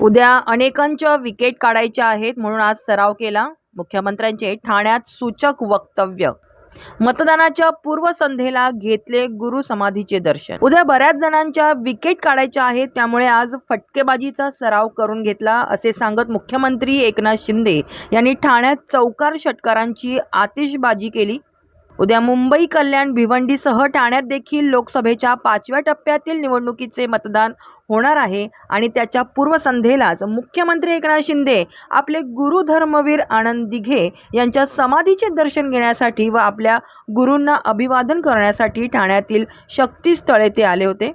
उद्या अनेकांच्या विकेट काढायच्या आहेत म्हणून आज सराव केला. मुख्यमंत्र्यांचे ठाण्यात सूचक वक्तव्य. मतदानाच्या पूर्वसंध्येला घेतले गुरु समाधीचे दर्शन. उद्या बऱ्याच जणांच्या विकेट काढायच्या आहेत त्यामुळे आज फटकेबाजीचा सराव करून घेतला असे सांगत मुख्यमंत्री एकनाथ शिंदे यांनी ठाण्यात चौकार षटकारांची आतिषबाजी केली. उद्या मुंबई कल्याण भिवंडीसह ठाण्यात देखील लोकसभेच्या पाचव्या टप्प्यातील निवडणुकीचे मतदान होणार आहे. आणि त्याच्या पूर्वसंध्येलाच मुख्यमंत्री एकनाथ शिंदे आपले गुरु धर्मवीर आनंद दिघे यांच्या समाधीचे दर्शन घेण्यासाठी व आपल्या गुरूंना अभिवादन करण्यासाठी ठाण्यातील शक्तीस्थळे ते आले होते.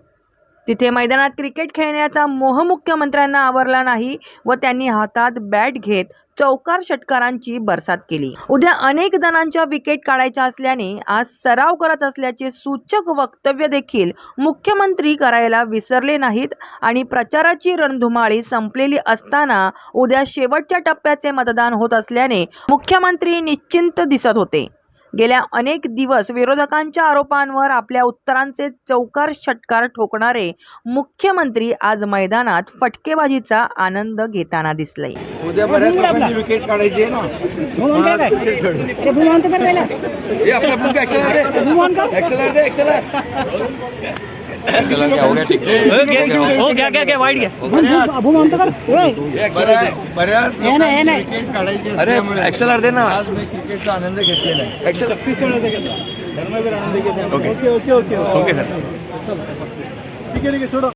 तिथे मैदानात क्रिकेट खेळण्याचा मोह मुख्यमंत्र्यांना आवरला नाही व त्यांनी हातात बॅट घेत चौकार षटकारांची बरसात केली. उद्या अनेक जणांच्या विकेट काढायच्या असल्याने आज सराव करत असल्याचे सूचक वक्तव्य देखील मुख्यमंत्री करायला विसरले नाहीत आणि प्रचाराची रणधुमाळी संपलेली असताना उद्या शेवटच्या टप्प्याचे मतदान होत असल्याने मुख्यमंत्री निश्चिंत दिसत होते. गेल्या अनेक दिवस विरोधकांच्या आरोपांवर आपल्या उत्तरांचे चौकार षटकार ठोकणारे मुख्यमंत्री आज मैदानात फटकेबाजीचा आनंद घेताना दिसले. उद्या बऱ्याच लोकांची विकेट काढायची आहे ना. हे आपला एक्सेलर एक्सेलर एक्सेलर हो घ्या घ्या घ्या वाईट घ्या. अरे एक्सेलर दे ना. आज मी क्रिकेटचा आनंद घेतलेला आहे. Excel okay. Okay okay okay. Sir. ठीक आहे ठीक आहे सोडा